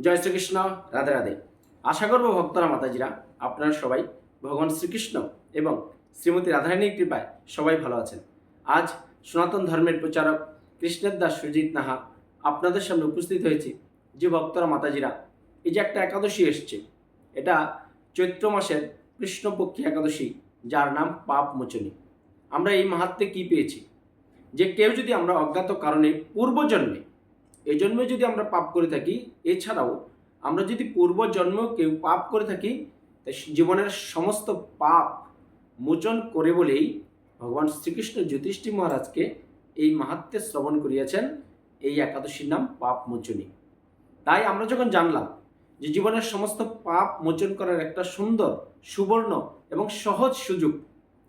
জয় শ্রীকৃষ্ণ, রাধে রাধে। আশা করব ভক্তরা, মাতাজিরা, আপনারা সবাই ভগবান শ্রীকৃষ্ণ এবং শ্রীমতী রাধারানীর কৃপায় সবাই ভালো আছেন। আজ সনাতন ধর্মের প্রচারক কৃষ্ণের দাস সুজিত নাহা আপনাদের সামনে উপস্থিত হয়েছি। যে ভক্তরা, মাতাজিরা, এই যে একটা একাদশী এসছে, এটা চৈত্র মাসের কৃষ্ণপক্ষী একাদশী, যার নাম পাপ মোচনী। আমরা এই মাহাত্মে কি পেয়েছি? যে কেউ যদি আমরা অজ্ঞাত কারণে পূর্বজন্মে এই জন্মে যদি আমরা পাপ করে থাকি, এছাড়াও আমরা যদি পূর্বজন্ম কেউ পাপ করে থাকি, তাই জীবনের সমস্ত পাপ মোচন করে বলেই ভগবান শ্রীকৃষ্ণ যুধিষ্ঠির মহারাজকে এই মাহাত্মে শ্রবণ করিয়াছেন। এই একাদশীর নাম পাপ মোচনী তাই আমরা যখন জানলাম যে জীবনের সমস্ত পাপ মোচন করার একটা সুন্দর, সুবর্ণ এবং সহজ সুযোগ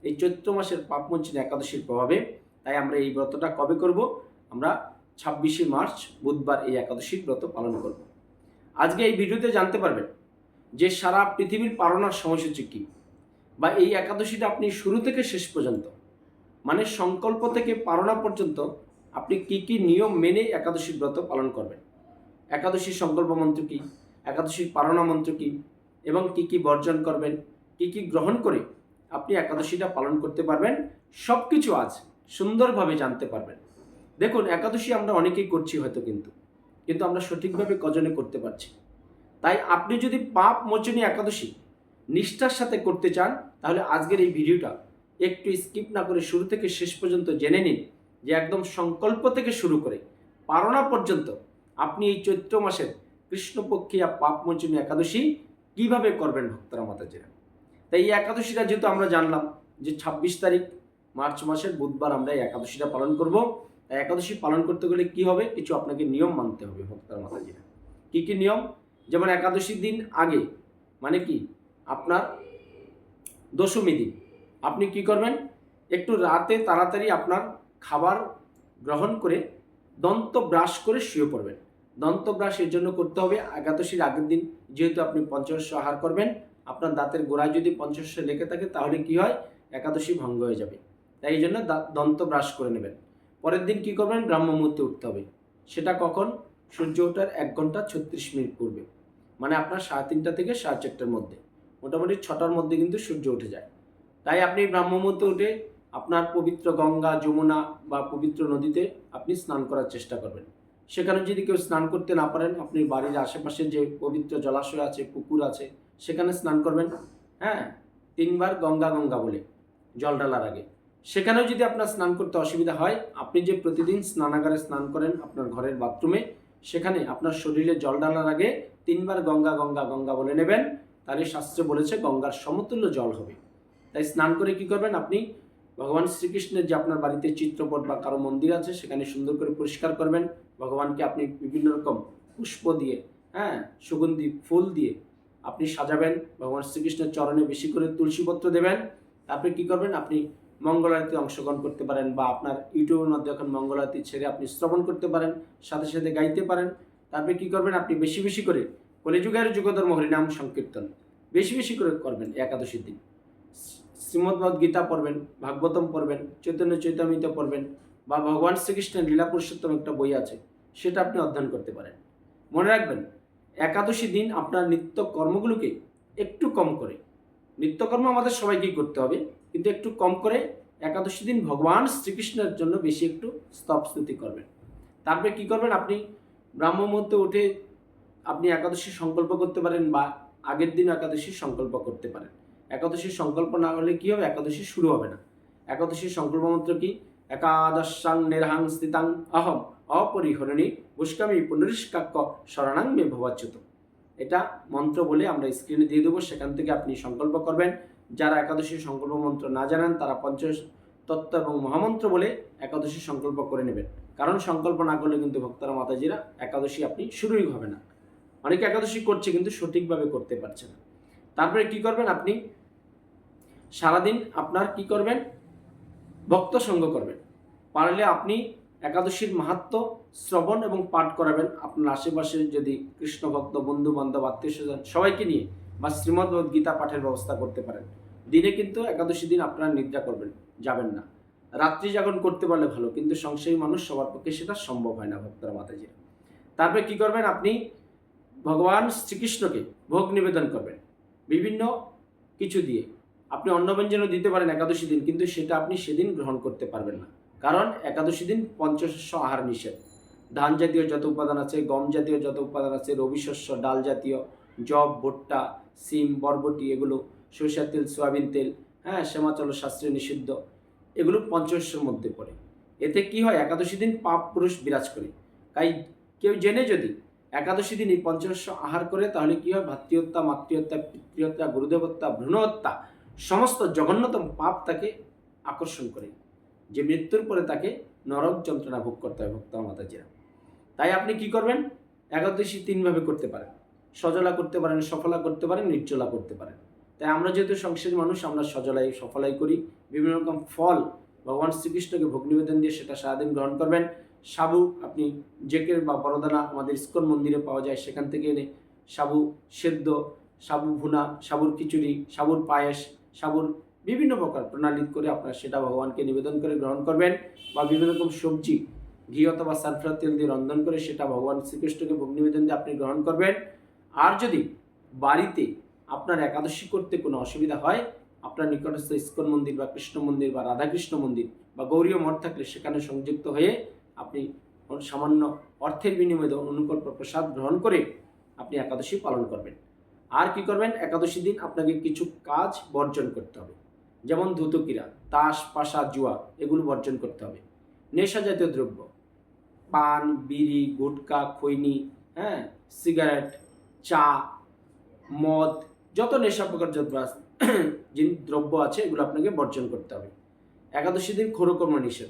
এই চৈত্র মাসের পাপ মোচনী একাদশীর প্রভাবে, তাই আমরা এই ব্রতটা কবে করব? আমরা ছাব্বিশে মার্চ, বুধবার এই একাদশীর ব্রত পালন করব। আজকে এই ভিডিওতে জানতে পারবেন যে সারা পৃথিবীর পালনার সময়সূচি কী বা এই একাদশীটা আপনি শুরু থেকে শেষ পর্যন্ত মানে সংকল্প থেকে পালনা পর্যন্ত আপনি কি কি নিয়ম মেনে একাদশীর ব্রত পালন করবেন? একাদশীর সংকল্প মন্ত্র কী? একাদশীর পালনা মন্ত্র কী? এবং কি কি বর্জন করবেন? কি কি গ্রহণ করে আপনি একাদশীটা পালন করতে পারবেন? সব কিছু আজ সুন্দরভাবে জানতে পারবেন। দেখুন, একাদশী আমরা অনেকেই করছি হয়তো কিন্তু কিন্তু আমরা সঠিকভাবে কজনে করতে পারছি তাই আপনি যদি পাপ মোচনী একাদশী নিষ্ঠার সাথে করতে চান, তাহলে আজকের এই ভিডিওটা একটু স্কিপ না করে শুরু থেকে শেষ পর্যন্ত জেনে নিন যে একদম সংকল্প থেকে শুরু করে পারণা পর্যন্ত আপনি এই চৈত্র মাসের কৃষ্ণপক্ষিয়া পাপ মোচনী একাদশী কীভাবে করবেন, ভক্তরা মাতাজিরা? তাই এই একাদশীটা যেহেতু আমরা জানলাম যে ছাব্বিশ তারিখ, মার্চ মাসের বুধবার আমরা এই একাদশীটা পালন করব। একাদশী পালন করতে গেলে কি হবে? কিছু আপনাকে নিয়ম মানতে হবে ভক্তরা মাতাজিরা। কি কি নিয়ম? যেমন একাদশীর দিন আগে মানে কি? আপনার দশমী দিন। আপনি কি করবেন? একটু রাতে তাড়াতাড়ি আপনার খাবার গ্রহণ করে দন্ত ব্রাশ করে শুয়ে পড়বেন। দন্ত ব্রাশ এর জন্য করতে হবে একাদশীর আগের দিন। যেহেতু আপনি পঞ্চশস্য আহার করবেন, আপনার দাঁতের গোড়ায় যদি পঞ্চশস্য লেগে থাকে, তাহলে কি হয়? একাদশী ভঙ্গ হয়ে যাবে। তাই এই জন্য দন্ত ব্রাশ করে নেবেন। পরের দিন কি করবেন? ব্রাহ্ম মুহূর্তে উঠতে হবে। সেটা কখন? সূর্য ওঠার এক ঘণ্টা ছত্রিশ মিনিট পূর্বে। মানে আপনার সাড়ে তিনটা থেকে সাড়ে চারটার মধ্যে। মোটামুটি ছটার মধ্যে কিন্তু সূর্য উঠে যায়। তাই আপনি ব্রাহ্ম মুহূর্তে উঠে আপনার পবিত্র গঙ্গা, যমুনা বা পবিত্র নদীতে আপনি স্নান করার চেষ্টা করবেন। সেখানে যদি কেউ স্নান করতে না পারেন, আপনি বাড়ির আশেপাশে যে পবিত্র জলাশয় আছে, পুকুর আছে, সেখানে স্নান করবেন। হ্যাঁ? তিনবার গঙ্গা গঙ্গা বলে জল ডালার আগে। সেখানেও যদি আপনার স্নান করতে অসুবিধা হয়, আপনি যে প্রতিদিন স্নানাগারে স্নান করেন আপনার ঘরের বাথরুমে, সেখানে আপনার শরীরে জল ঢালার আগে তিনবার গঙ্গা গঙ্গা গঙ্গা বলে নেবেন। তারই শাস্ত্রে বলেছে, গঙ্গার সমতুল্য জল হবে। তাই স্নান করে কি করবেন আপনি? ভগবান শ্রীকৃষ্ণের যে আপনার বাড়িতে চিত্রপট বা কারও মন্দির আছে, সেখানে সুন্দর করে পরিষ্কার করবেন। ভগবানকে আপনি বিভিন্ন রকম পুষ্প দিয়ে হ্যাঁ সুগন্ধি, ফুল দিয়ে আপনি সাজাবেন। ভগবান শ্রীকৃষ্ণের চরণে বেশি করে তুলসীপত্র দেবেন। তারপরে কি করবেন? আপনি মঙ্গলারতিতে অংশগ্রহণ করতে পারেন বা আপনার ইউটিউবের মধ্যে এখন মঙ্গলারতি ছেড়ে আপনি শ্রবণ করতে পারেন, সাথে সাথে গাইতে পারেন। তারপরে কি করবেন? আপনি বেশি বেশি করে কলিযুগের যুগধর্ম হরিনাম সংকীর্তন বেশি বেশি করে করবেন একাদশীর দিন। শ্রীমদ্ভগবদ গীতা পড়বেন, ভাগবতম পড়বেন, চৈতন্য চৈতামিত পড়বেন বা ভগবান শ্রীকৃষ্ণের লীলা পুরুষোত্তম একটা বই আছে, সেটা আপনি অধ্যয়ন করতে পারেন। মনে রাখবেন, একাদশী দিন আপনার নিত্য কর্মগুলোকে একটু কম করে। নিত্যকর্ম আমাদের সবাইকেই করতে হবে। কিন্তু একটু কম করে একাদশী দিন ভগবান শ্রীকৃষ্ণের জন্য বেশি একটু স্তব স্তুতি করবেন। তারপরে কি করবেন? আপনি ব্রাহ্ম মুহূর্তে উঠে আপনি একাদশী সংকল্প করতে পারেন বা আগের দিন একাদশী সংকল্প করতে পারেন। একাদশীর সংকল্প না হলে কী হবে? একাদশী শুরু হবে না। একাদশীর সংকল্প মন্ত্র কি? একাদশাং নিরহাং স্থিতাং অহম অপরিহরণী পুষ্কামী পুনরিষ্কাক্য শরণাং মে ভবাচ্যুত। এটা মন্ত্র বলে আমরা স্ক্রিনে দিয়ে দেবো। সেখান থেকে আপনি সংকল্প করবেন। যারা একাদশীর সংকল্প মন্ত্র না জানেন, তারা পঞ্চ তত্ত্ব এবং মহামন্ত্র বলে একাদশী সংকল্প করে নেবেন। কারণ সংকল্প না করলে কিন্তু ভক্তরা, মাতাজিরা একাদশী আপনি শুরুই হবে না। অনেকে একাদশী করছে কিন্তু সঠিকভাবে করতে পারছে না। তারপরে কি করবেন আপনি? সারাদিন আপনার কি করবেন? ভক্ত সঙ্গ করবেন। পারলে আপনি একাদশীর মাহাত্ম শ্রবণ এবং পাঠ করাবেন। আপনার আশেপাশে যদি কৃষ্ণ ভক্ত বন্ধু বান্ধব আত্মীয় স্বজন সবাইকে নিয়ে বা শ্রীমদ্ গীতা পাঠের ব্যবস্থা করতে পারেন। দিনে কিন্তু একাদশী দিন আপনারা নিদ্রা করবেন, যাবেন না। রাত্রি জাগরণ করতে পারলে ভালো, কিন্তু সংসারী মানুষ সবার পক্ষে সেটা সম্ভব হয় না ভক্তরা মাতাজিরা। তারপরে কি করবেন আপনি? ভগবান শ্রীকৃষ্ণকে ভোগ নিবেদন করবেন। বিভিন্ন কিছু দিয়ে। আপনি অন্ন ব্যঞ্জনও দিতে পারেন একাদশী দিন, কিন্তু সেটা আপনি সেদিন গ্রহণ করতে পারবেন না। কারণ একাদশী দিন পঞ্চশস্য আহার নিষেধ। ধান জাতীয় যত উপাদান আছে গম জাতীয় যত উপাদান আছে রবি শস্য ডাল জাতীয় জব ভুট্টা সিম, বরবটি এগুলো, সরিষার তেল, সয়াবিন তেল হ্যাঁ শ্যামাচল শাস্ত্রীয় নিষিদ্ধ। এগুলো পঞ্চশস্যের মধ্যে পড়ে। এতে কি হয়? একাদশী দিন পাপ পুরুষ বিরাজ করে। তাই কেউ জেনে যদি একাদশী দিন এই পঞ্চশস্য আহার করে, তাহলে কি হয়? ভাতৃহত্যা, মাতৃহত্যা, পিতৃহত্যা গুরুদেবহত্যা ভ্রূণহত্যা, সমস্ত জঘন্যতম পাপ তাকে আকর্ষণ করে। যে মৃত্যুর পরে তাকে নরক যন্ত্রণা ভোগ করতে হয় ভক্ত মাতাজিরা। তাই আপনি কি করবেন? একাদশী তিনভাবে করতে পারেন। সজলা করতে পারেন, সফলা করতে পারেন, নির্জলা করতে পারেন। তাই আমরা যেহেতু সংসারী মানুষ, আমরা সজলাই, সফলাই করি। বিভিন্ন রকম ফল ভগবান শ্রীকৃষ্ণকে ভোগ নিবেদন দিয়ে সেটা সারাদিন গ্রহণ করবেন। সাবু, আপনি জেকের বা বরদানা আমাদের ইস্কন মন্দিরে পাওয়া যায়, সেখান থেকে এনে সাবু সেদ্ধ, সাবু ভুনা, সাবুর খিচুড়ি, সাবুর পায়েস, সাবুর বিভিন্ন প্রকার প্রণালী করে আপনারা সেটা ভগবানকে নিবেদন করে গ্রহণ করবেন বা বিভিন্ন রকম সবজি, ঘি অথবা সানফ্লাওয়ার তেল দিয়ে রন্ধন করে সেটা ভগবান শ্রীকৃষ্ণকে ভোগ নিবেদন দিয়ে আপনি গ্রহণ করবেন। আর যদি বাড়িতে আপনার একাদশী করতে কোনো অসুবিধা হয়, আপনার নিকটস্থ ইস্কন মন্দির বা কৃষ্ণ মন্দির বা রাধাকৃষ্ণ মন্দির বা গৌরীয় মঠ থাকলে সেখানে সংযুক্ত হয়ে আপনি সামান্য অর্থের বিনিময়ে অনুকল্প প্রসাদ গ্রহণ করে আপনি একাদশী পালন করবেন। আর কি করবেন? একাদশী দিন আপনাকে কিছু কাজ বর্জন করতে হবে। যেমন ধুতকিরা, তাস, পাশা, জুয়া এগুলো বর্জন করতে হবে। নেশা জাতীয় দ্রব্য, পান, বিড়ি, গুটকা, খৈনি হ্যাঁ সিগারেট চা, মদ, যত নেশা প্রকার আছে, জিন- দ্রব্য আছে, এগুলো আপনাকে বর্জন করতে হবে। একাদশী দিন ক্ষরকর্ম নিষেধ।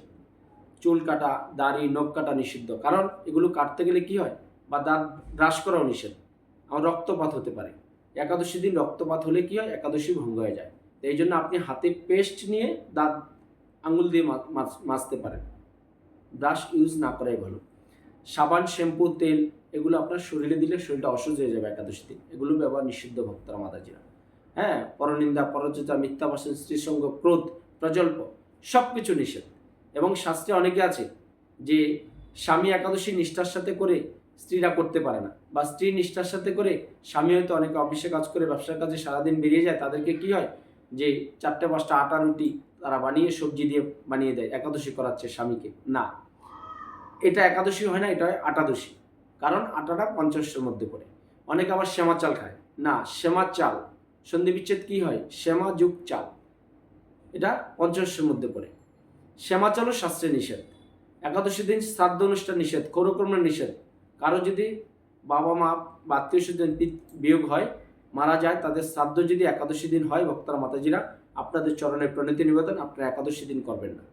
চুল কাটা, দাড়ি, নখ কাটা নিষিদ্ধ। কারণ এগুলো কাটতে গেলে কি হয়? বা দাঁত ব্রাশ করাও নিষেধ। আমার রক্তপাত হতে পারে। একাদশী দিন রক্তপাত হলে কি হয়? একাদশী ভঙ্গ হয়ে যায়। তো এই জন্য আপনি হাতে পেস্ট নিয়ে দাঁত, আঙুল দিয়ে মাজতে পারেন। ব্রাশ ইউজ না করাই ভালো। সাবান, শ্যাম্পু, তেল এগুলো আপনার শরীরে দিলে শরীরটা অসুস্থ হয়ে যাবে একাদশী দিন। এগুলো ব্যবহার নিষিদ্ধ ভক্তরা মাতাজিরা। হ্যাঁ পরনিন্দা পরচেতা মিথ্যা ভাষণ স্ত্রীসঙ্গ ক্রোধ, প্রজল্প সব কিছু নিষেধ। এবং শাস্ত্রে অনেকে আছে যে স্বামী একাদশী নিষ্ঠার সাথে করে স্ত্রীরা করতে পারে না বা স্ত্রী নিষ্ঠার সাথে করে স্বামী হয়তো অনেকে অফিসে কাজ করে, ব্যবসার কাজে সারাদিন বেরিয়ে যায়, তাদেরকে কি হয়? যে চারটে পাঁচটা আটা, রুটি তারা বানিয়ে সবজি দিয়ে বানিয়ে দেয়, একাদশী করাচ্ছে স্বামীকে। না, এটা একাদশী হয় না, এটা হয় আটাদশী। কারণ আটাটা পঞ্চাশের মধ্যে পড়ে। অনেকে আবার শ্যামা চাল খায়। না, শ্যামা চাল। সন্ধি বিচ্ছেদ কি হয়? শ্যামা যুগ চাল। এটা পঞ্চাশের মধ্যে পড়ে। শ্যামা চালও শাস্ত্রে নিষেধ। একাদশী দিন শ্রাদ্ধ অনুষ্ঠান নিষেধ কৌরকর্মের নিষেধ। কারও যদি বাবা মা বা আত্মীয় স্বজন বিয়োগ হয়, মারা যায়, তাদের শ্রাদ্ধ যদি একাদশী দিন হয় ভক্তরা মাতাজিরা, আপনাদের চরণে প্রণীতি নিবেদন, আপনারা একাদশী দিন করবেন না।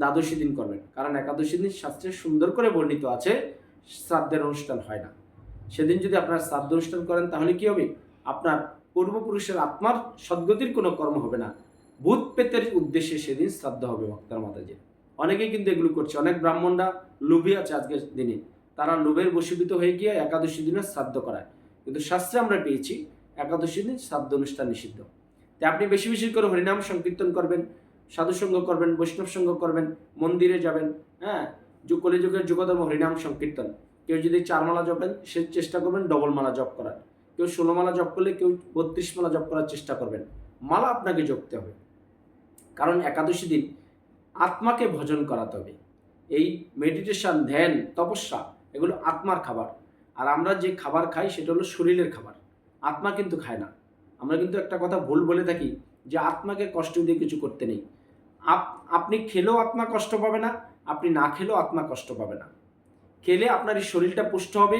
দ্বাদশী দিন করবেন কারণ একাদশী দিন শাস্ত্রে সুন্দর করে বর্ণিত আছে শ্রাদ্ধের অনুষ্ঠান হয় না। সেদিন যদি আপনার শ্রাদ্ধ অনুষ্ঠান করেন, তাহলে কি হবে? আপনার পূর্বপুরুষের আত্মার সদ্গতির কোনো কর্ম হবে না। ভূত পেতের উদ্দেশ্যে সেদিন শ্রাদ্ধ হবে ভক্তার মাতাজি অনেকেই কিন্তু এগুলো করছে। অনেক ব্রাহ্মণরা লোভী আছে আজকের দিনে। তারা লোভের বসীভূত হয়ে গিয়ে একাদশী দিনে শ্রাদ্ধ করায়। কিন্তু শাস্ত্রে আমরা পেয়েছি একাদশী দিন শ্রাদ্ধ অনুষ্ঠান নিষিদ্ধ। তাই আপনি বেশি বেশি করে হরিনাম সংকীর্তন করবেন, সাধুসঙ্গ করবেন, বৈষ্ণব সঙ্গ করবেন, মন্দিরে যাবেন হ্যাঁ? কলিযুগের যুগধর্ম হরিনাম সংকীর্তন। কেউ যদি চার মালা জপেন, সে চেষ্টা করবেন ডবল মালা জপ করার। কেউ ষোলো মালা জপ করলে কেউ বত্রিশ মালা জপ করার চেষ্টা করবেন। মালা আপনাকে জপতে হবে। কারণ একাদশী দিন আত্মাকে ভজন করাতে হবে। এই মেডিটেশন ধ্যান, তপস্যা, এগুলো আত্মার খাবার। আর আমরা যে খাবার খাই, সেটা হলো শরীরের খাবার। আত্মা কিন্তু খায় না। আমরা কিন্তু একটা কথা ভুল বলে থাকি যে আত্মাকে কষ্ট দিয়ে কিছু করতে নেই। আপ- আপনি খেলেও আত্মা কষ্ট পাবে না আপনি না খেলেও আত্মা কষ্ট পাবে না। খেলে আপনার এই শরীরটা পুষ্ট হবে,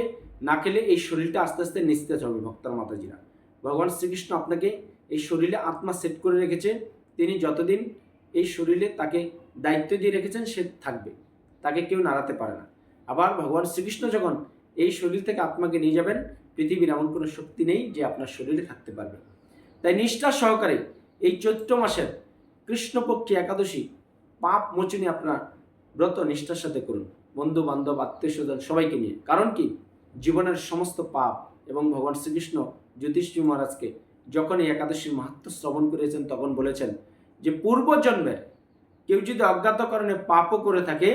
না খেলে এই শরীরটা আস্তে আস্তে নিস্তেজ হবে ভক্তার মাতাজিরা। ভগবান শ্রীকৃষ্ণ আপনাকে এই শরীরে আত্মা সেট করে রেখেছে। তিনি যতদিন এই শরীরে তাকে দায়িত্ব দিয়ে রেখেছেন, সে থাকবে। তাকে কেউ নাড়াতে পারে না। আবার ভগবান শ্রীকৃষ্ণ যখন এই শরীর থেকে আত্মাকে নিয়ে যাবেন, পৃথিবীর এমন কোনো শক্তি নেই যে আপনার শরীরে থাকতে পারবে। তাই নিষ্ঠা সহকারে এই চৈত্র মাসের কৃষ্ণপক্ষী একাদশী পাপ মোচনী আপনার ব্রত, নিষ্ঠার সাথে করুন। বন্ধু বান্ধব আত্মীয় স্বজন সবাইকে নিয়ে। কারণ কি? জীবনের সমস্ত পাপ এবং ভগবান শ্রীকৃষ্ণ জ্যোতিষী মহারাজকে যখন এই একাদশীর মাহাত্ম শ্রবণ করেছেন, তখন বলেছেন যে, পূর্বজন্মের কেউ যদি অজ্ঞাত কারণে পাপও করে থাকে,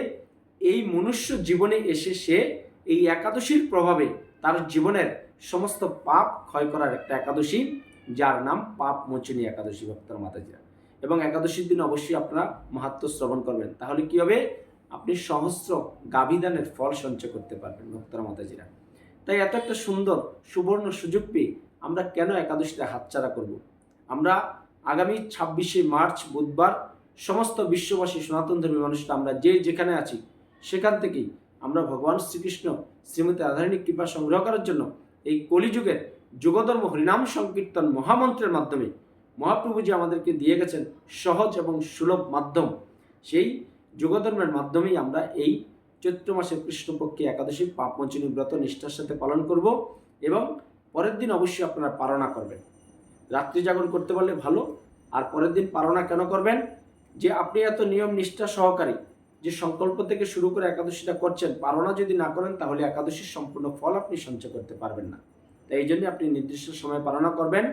এই মনুষ্য জীবনে এসে সে এই একাদশীর প্রভাবে তার জীবনের সমস্ত পাপ ক্ষয় করার একটা একাদশী, যার নাম পাপ মোচনী একাদশী ভক্তর মাতাজিরা। এবং একাদশীর দিন অবশ্যই আপনারা মাহাত্ম শ্রবণ করবেন। তাহলে কি হবে? আপনি সহস্র গাভিদানের ফল সঞ্চয় করতে পারবেন, ভক্তরা মাতাজিরা। তাই এত একটা সুন্দর সুবর্ণ সুযোগ পেয়ে আমরা কেন একাদশীটা হাতছাড়া করব? আমরা আগামী ছাব্বিশে মার্চ, বুধবার সমস্ত বিশ্ববাসী, সনাতন ধর্মী মানুষরা আমরা যে যেখানে আছি, সেখান থেকেই আমরা ভগবান শ্রীকৃষ্ণ শ্রীমতী রাধারণী কৃপা সংগ্রহ করার জন্য এই কলিযুগের যুগধর্ম হরিনাম সংকীর্তন মহামন্ত্রের মাধ্যমে মহাপ্রভু যে আমাদেরকে দিয়ে গেছেন সহজ এবং সুলভ মাধ্যম। সেই যুগধর্মের মাধ্যমেই আমরা এই চৈত্র মাসের কৃষ্ণপক্ষে একাদশী, পাপমোচনী ব্রত নিষ্ঠার সাথে পালন করব এবং পরের দিন অবশ্যই আপনারা পারণা করবেন। রাত্রি জাগরণ করতে পারলে ভালো, আর পরের দিন পারণা কেন করবেন? যে আপনি এত নিয়ম নিষ্ঠা সহকারী যে সংকল্প থেকে শুরু করে একাদশীটা করছেন পারণা যদি না করেন তাহলে একাদশীর সম্পূর্ণ ফল আপনি সঞ্চয় করতে পারবেন না। তাই এই জন্য আপনি নির্দিষ্ট সময় পালনা করবেন।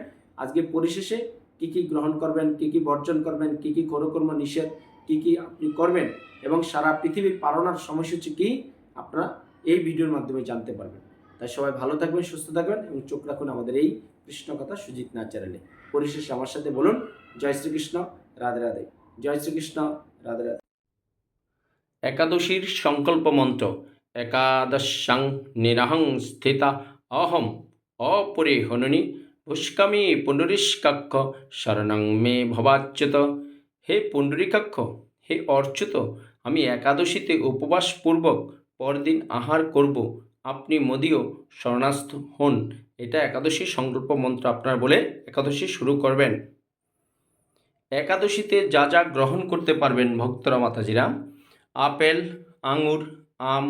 আজকে পরিশেষে কি কি গ্রহণ করবেন, কি কি বর্জন করবেন, কি কি করকর্ম নিষেধ কি কি আপনি করবেন এবং সারা পৃথিবীর পালনার সময়সূচি কি, আপনারা এই ভিডিওর মাধ্যমে জানতে পারবেন। তাই সবাই ভালো থাকবেন, সুস্থ থাকবেন এবং চোখ রাখুন আমাদের এই কৃষ্ণ কথা সুজিত নাথ চ্যানেলে। পরিশেষে আমার সাথে বলুন, জয় শ্রীকৃষ্ণ, রাধে রাধে। জয় শ্রীকৃষ্ণ, রাধে রাধে। একাদশীর সংকল্প মন্ত্র, একাদশাং নিরাহং স্থিতা অহম অপরে হননি পুষ্কামী পুণ্ডরীষ্কাক্ষ শরণং মে ভবাচ্যুত। হে পুণ্ডরীকাক্ষ, হে অর্চ্যুত, আমি একাদশীতে উপবাসপূর্বক পরদিন আহার করব। আপনি মোদিও শরণাস্থ হন। এটা একাদশীর সংকল্প মন্ত্র আপনার বলে একাদশী শুরু করবেন। একাদশীতে যা যা গ্রহণ করতে পারবেন ভক্তরা, মাতাজিরা, আপেল, আঙুর, আম,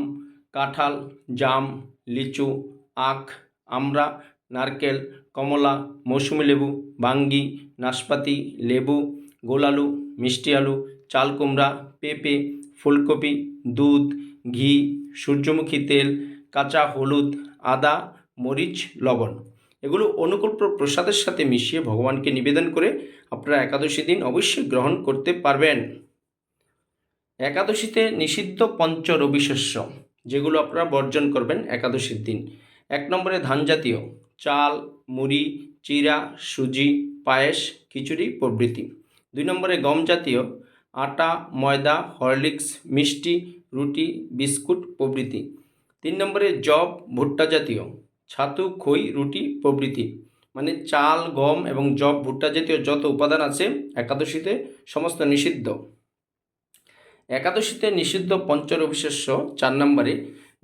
কাঁঠাল, জাম, লিচু, আখ, আমড়া, নারকেল, কমলা, মৌসুমি লেবু, বাঙ্গি, নাশপাতি, লেবু, গোলালু মিষ্টি আলু, চাল কুমড়া, পেঁপে, ফুলকপি, দুধ, ঘি, সূর্যমুখী তেল, কাঁচা হলুদ, আদা, মরিচ, লবণ। এগুলো অনুকূল প্রসাদের সাথে মিশিয়ে ভগবানকে নিবেদন করে আপনারা একাদশী দিন অবশ্যই গ্রহণ করতে পারবেন। একাদশীতে নিষিদ্ধ পঞ্চ রবিশস্য, যেগুলো আপনারা বর্জন করবেন একাদশীর দিন। এক নম্বরে ধান জাতীয় চাল, মুড়ি, চিরা, সুজি, পায়েস, খিচুড়ি প্রভৃতি। দুই নম্বরে গম জাতীয়, আটা, ময়দা, হরলিক্স, মিষ্টি, রুটি, বিস্কুট প্রভৃতি। তিন নম্বরে জব ভুট্টা জাতীয়, ছাতু, খই, রুটি প্রভৃতি। মানে চাল, গম এবং জব ভুট্টা জাতীয় যত উপাদান আছে একাদশীতে সমস্ত নিষিদ্ধ। একাদশীতে নিষিদ্ধ পঞ্চর পঞ্চরবিশেষ্য চার নম্বরে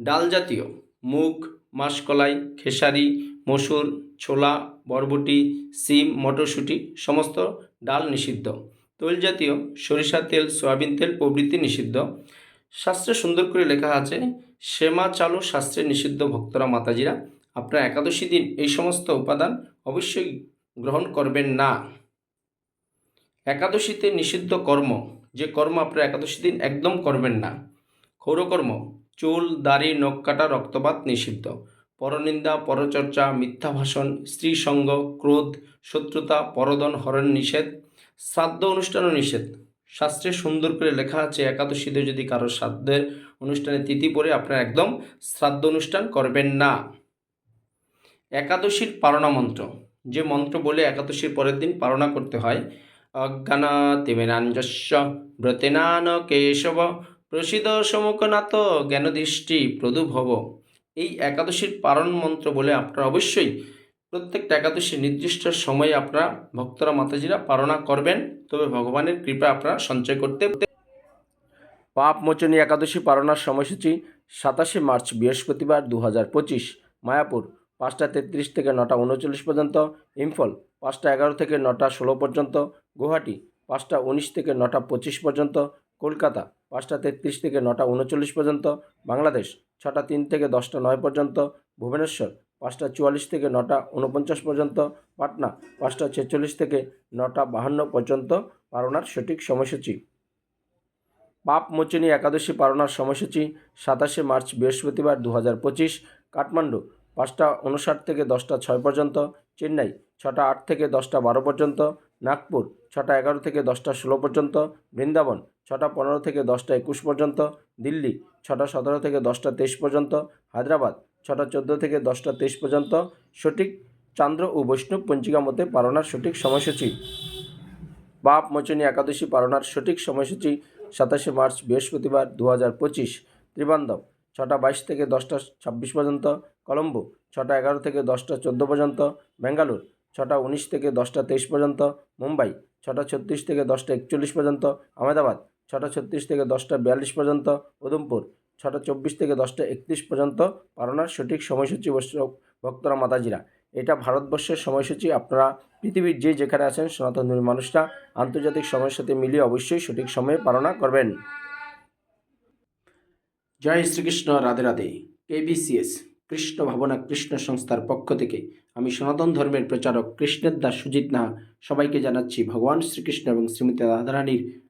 ডাল জাতীয়, মুগ, মাসকলাই, খেসারি, মসুর, ছোলা, বরবটি, সিম, মটরশুঁটি সমস্ত ডাল নিষিদ্ধ। তৈল জাতীয় সরিষা তেল, সয়াবিন তেল প্রভৃতি নিষিদ্ধ। শাস্ত্রে সুন্দর করে লেখা আছে সেমা চালু শাস্ত্রে নিষিদ্ধ ভক্তরা মাতাজিরা। আপনারা একাদশী দিন এই সমস্ত উপাদান অবশ্যই গ্রহণ করবেন না। একাদশীতে নিষিদ্ধ কর্ম, যে কর্ম আপনারা একাদশী দিন একদম করবেন না। ক্ষৌরকর্ম, চুল, দাড়ি, নখ কাটা, রক্তপাত নিষিদ্ধ। পরনিন্দা, পরচর্চা মিথ্যা ভাষণ স্ত্রী সঙ্গ ক্রোধ, শত্রুতা, পরদন, হরণ নিষেধ, শ্রাদ্ধ অনুষ্ঠানও নিষেধ। শাস্ত্রে সুন্দর করে লেখা আছে, একাদশীতে যদি কারও শ্রাদ্ধের অনুষ্ঠানে তিথি পড়ে, আপনারা একদম শ্রাদ্ধ অনুষ্ঠান করবেন না। একাদশীর পারণা মন্ত্র। যে মন্ত্র বলে একাদশীর পরের দিন পারণা করতে হয় অজ্ঞানা অজ্ঞানাতিমেনাঞ্জস্য ব্রতেনান কেশব প্রসিদ সমুখনাথ জ্ঞানদৃষ্টি প্রদুভব। এই একাদশীর পারণ মন্ত্র বলে আপনারা অবশ্যই প্রত্যেকটা একাদশীর নির্দিষ্ট সময়ে আপনারা ভক্তরা, মাতাজিরা পারণা করবেন। তবে ভগবানের কৃপা আপনারা সঞ্চয় করতে পাপ মোচনী একাদশী পালনার সময়সূচি সাতাশে মার্চ, বৃহস্পতিবার দু হাজার পঁচিশ, মায়াপুর পাঁচটা তেত্রিশ থেকে নটা উনচল্লিশ পর্যন্ত, ইম্ফল পাঁচটা এগারো থেকে নটা ষোলো পর্যন্ত, গুয়াহাটি পাঁচটা উনিশ থেকে নটা পঁচিশ পর্যন্ত, কলকাতা পাঁচটা তেত্রিশ থেকে নটা উনচল্লিশ পর্যন্ত, বাংলাদেশ ছটা তিন থেকে দশটা নয় পর্যন্ত, ভুবনেশ্বর পাঁচটা চুয়াল্লিশ থেকে নটা উনপঞ্চাশ পর্যন্ত, পাটনা পাঁচটা ছেচল্লিশ থেকে নটা বাহান্ন পর্যন্ত পালনার সঠিক সময়সূচি। পাপ মোচনী একাদশী পালনার সময়সূচি সাতাশে মার্চ বৃহস্পতিবার দু হাজার পঁচিশ, কাঠমান্ডু পাঁচটা উনষাট থেকে দশটা ছয় পর্যন্ত, চেন্নাই ছটা আট থেকে দশটা বারো পর্যন্ত, নাগপুর ছটা এগারো থেকে দশটা ষোলো পর্যন্ত, বৃন্দাবন ছটা পনেরো থেকে দশটা একুশ পর্যন্ত, দিল্লি ছটা সতেরো থেকে দশটা তেইশ পর্যন্ত, হায়দ্রাবাদ ছটা চোদ্দ থেকে দশটা তেইশ পর্যন্ত, সঠিক চান্দ্র ও বৈষ্ণব পঞ্জিকা মতে পালনার সঠিক সময়সূচি। বাপ মোচনী একাদশী পালনার সঠিক সময়সূচি সাতাশে মার্চ বৃহস্পতিবার দু হাজার পঁচিশ। ত্রিবান্ধব ছটা বাইশ থেকে দশটা ছাব্বিশ পর্যন্ত, কলম্বো ছটা এগারো থেকে দশটা চোদ্দ পর্যন্ত ব্যাঙ্গালোর ছটা উনিশ থেকে দশটা তেইশ পর্যন্ত, মুম্বাই ছটা ছত্রিশ থেকে দশটা একচল্লিশ পর্যন্ত, আহমেদাবাদ ছটা ছত্রিশ থেকে দশটা বিয়াল্লিশ পর্যন্ত উধমপুর, ছটা চব্বিশ থেকে দশটা একত্রিশ পর্যন্ত পালনার সঠিক সময়সূচি ভক্তরা মাতাজিরা। এটা ভারতবর্ষের সময়সূচি, আপনারা পৃথিবীর যে যেখানে আছেন, সনাতন মানুষরা আন্তর্জাতিক সময়ের সাথে মিলিয়ে অবশ্যই সঠিক সময়ে পালনা করবেন। জয় শ্রীকৃষ্ণ, রাধে রাধে। কেবিসিএস কৃষ্ণ ভাবনা, কৃষ্ণ সংস্থার পক্ষ থেকে আমি সনাতন ধর্মের প্রচারক কৃষ্ণের দাস সুজিত নাহা সবাইকে জানাচ্ছি ভগবান শ্রীকৃষ্ণ এবং শ্রীমতী রাধারানীর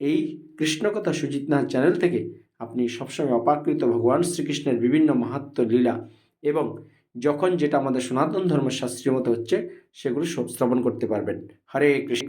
এই কৃষ্ণকথা সুজিত নাথ চ্যানেল থেকে আপনি সবসময় অপাকৃত ভগবান শ্রীকৃষ্ণের বিভিন্ন মাহাত্ম লীলা এবং যখন যেটা আমাদের সনাতন ধর্মের শাস্ত্রীয় মতো হচ্ছে, সেগুলো শ্রবণ করতে পারবেন। হরে কৃষ্ণ।